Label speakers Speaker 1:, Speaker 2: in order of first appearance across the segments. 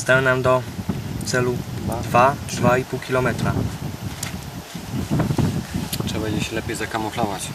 Speaker 1: Dostałem do celu 2-2,5 km.
Speaker 2: Trzeba będzie się lepiej zakamuflować.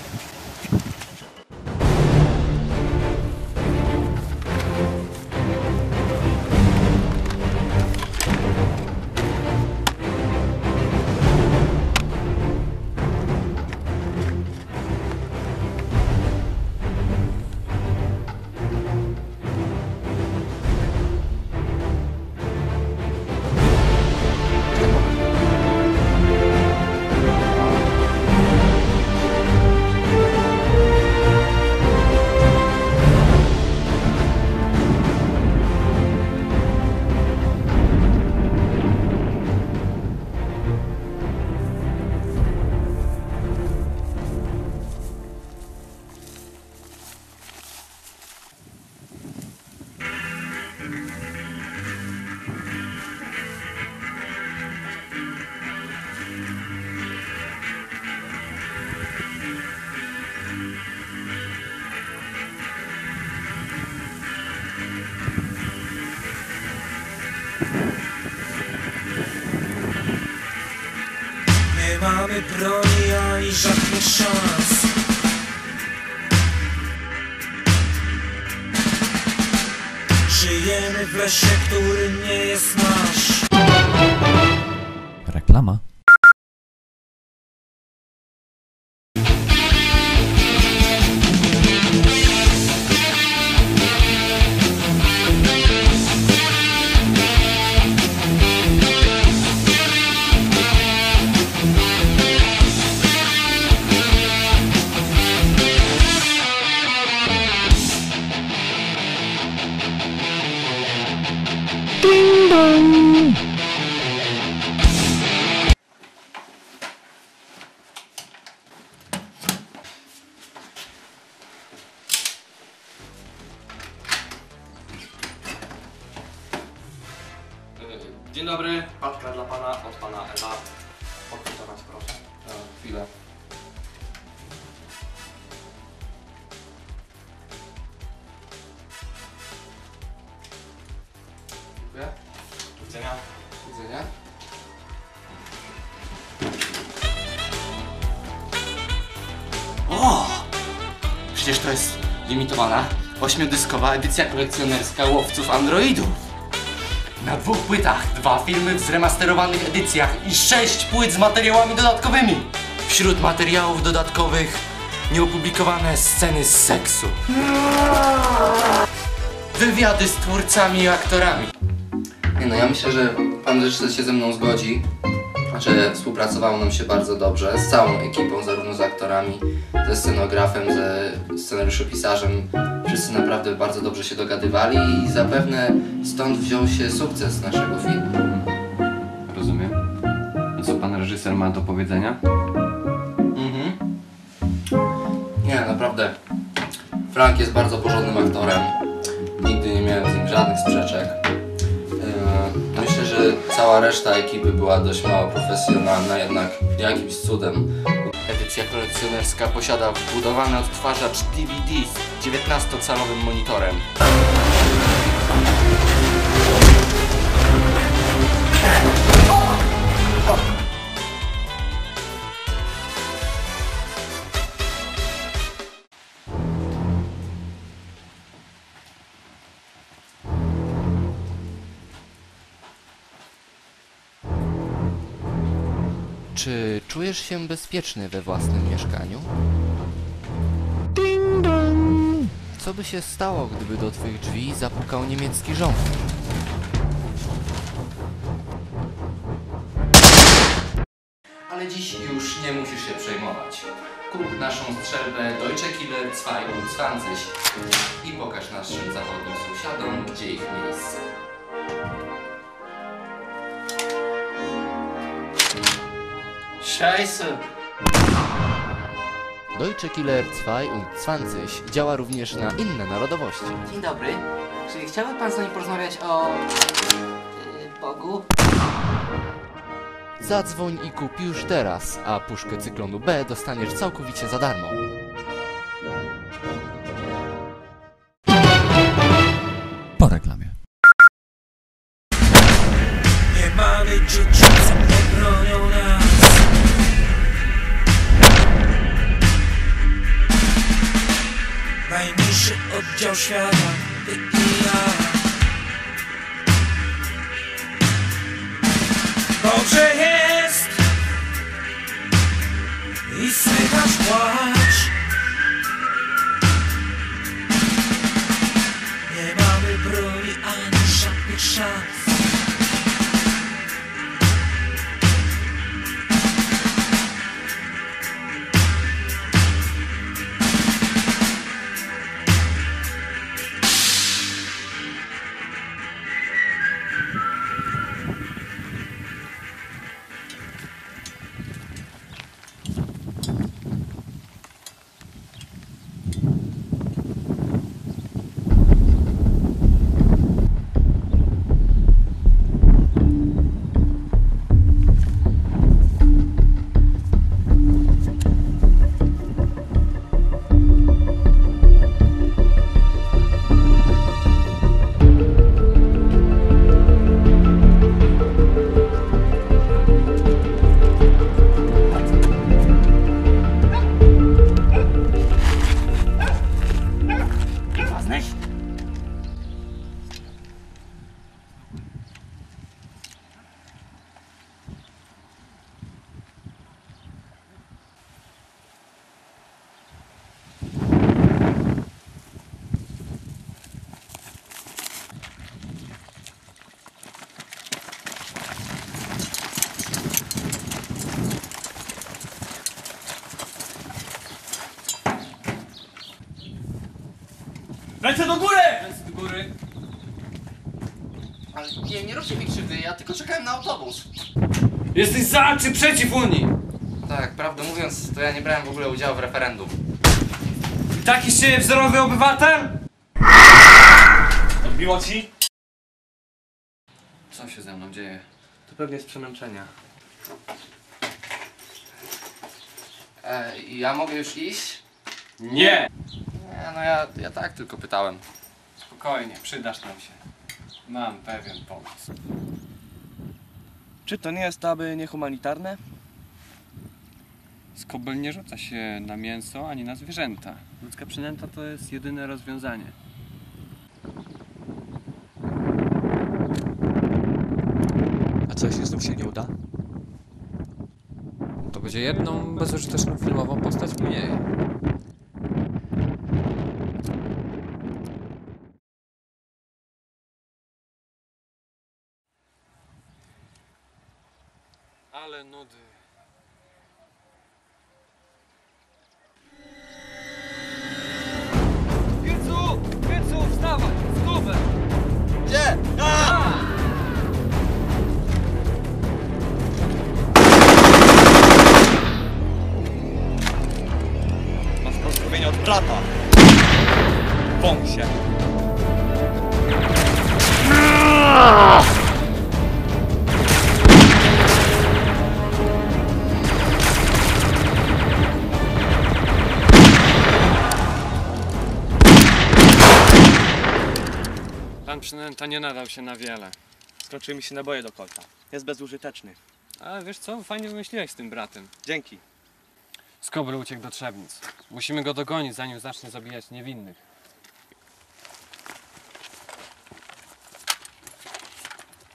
Speaker 3: Mamy broni ani żadnych szans Żyjemy w lesie, który nie jest nasz
Speaker 4: Reklama.
Speaker 2: Przecież to jest limitowana, ośmiodyskowa edycja kolekcjonerska łowców androidów. Na dwóch płytach, dwa filmy w zremasterowanych edycjach i sześć płyt z materiałami dodatkowymi. Wśród materiałów dodatkowych nieopublikowane sceny z seksu. Wywiady z twórcami i aktorami. Nie no, ja myślę, że pan reżyser się ze mną zgodzi, że współpracowało nam się bardzo dobrze z całą ekipą, zarówno z aktorami, ze scenografem, ze scenariuszopisarzem. Wszyscy naprawdę bardzo dobrze się dogadywali i zapewne stąd wziął się sukces naszego filmu.
Speaker 5: Rozumiem. I co pan reżyser ma do powiedzenia?
Speaker 2: Mhm. Nie, naprawdę. Frank jest bardzo porządnym aktorem. Nigdy nie miałem z nim żadnych sprzeczek. Że cała reszta ekipy była dość mało profesjonalna, jednak jakimś cudem. Edycja kolekcjonerska posiada wbudowany odtwarzacz DVD z 19-calowym monitorem. Czy czujesz się bezpieczny we własnym mieszkaniu? Co by się stało, gdyby do twych drzwi zapukał niemiecki rząd? Ale dziś już nie musisz się przejmować. Kup naszą strzelbę Deutsche Killer 22 i pokaż naszym zachodnim sąsiadom, gdzie ich miejsce.
Speaker 3: Scheiße
Speaker 2: Deutsche Killer 22 działa również na inne narodowości.
Speaker 6: Dzień dobry. Czy chciałby pan z nami porozmawiać o... Yy, Bogu?
Speaker 2: Zadzwoń i kup już teraz, a puszkę cyklonu B dostaniesz całkowicie za darmo.
Speaker 3: já chegava.
Speaker 1: Ręce do góry!
Speaker 2: Ręce do góry. Ale nie, nie róbcie mi krzywdy, ja tylko czekałem na autobus.
Speaker 5: Jesteś za czy przeciw Unii?
Speaker 2: Tak, prawdę mówiąc, to ja nie brałem w ogóle udziału w referendum.
Speaker 5: Taki z ciebie wzorowy obywatel?
Speaker 1: Odbiło ci?
Speaker 5: Co się ze mną dzieje?
Speaker 2: To pewnie z przemęczenia. E, ja mogę już iść?
Speaker 5: Nie!
Speaker 2: No ja, ja tak tylko pytałem.
Speaker 5: Spokojnie, przydasz nam się. Mam pewien pomysł.
Speaker 4: Czy to nie jest aby niehumanitarne?
Speaker 5: Skobel nie rzuca się na mięso ani na zwierzęta. Ludzka przynęta to jest jedyne rozwiązanie.
Speaker 7: A co jeśli znów się nie uda? To będzie jedną bezużyteczną filmową postać mniej.
Speaker 5: Ale nudy. Wiecu! Wiecu, wstawaj! Skubę!
Speaker 4: Masz pozdrowienia od brata. Bąk się.
Speaker 5: Przynęta nie nadał się na wiele.
Speaker 4: Skończyły mi się naboje do kolta. Jest bezużyteczny.
Speaker 5: Ale wiesz co? Fajnie wymyśliłeś z tym bratem.
Speaker 4: Dzięki.
Speaker 5: Skobel uciekł do Trzebnic. Musimy go dogonić, zanim zacznie zabijać niewinnych.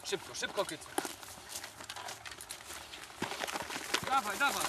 Speaker 5: Szybko, szybko, kycu. Dawaj, dawaj.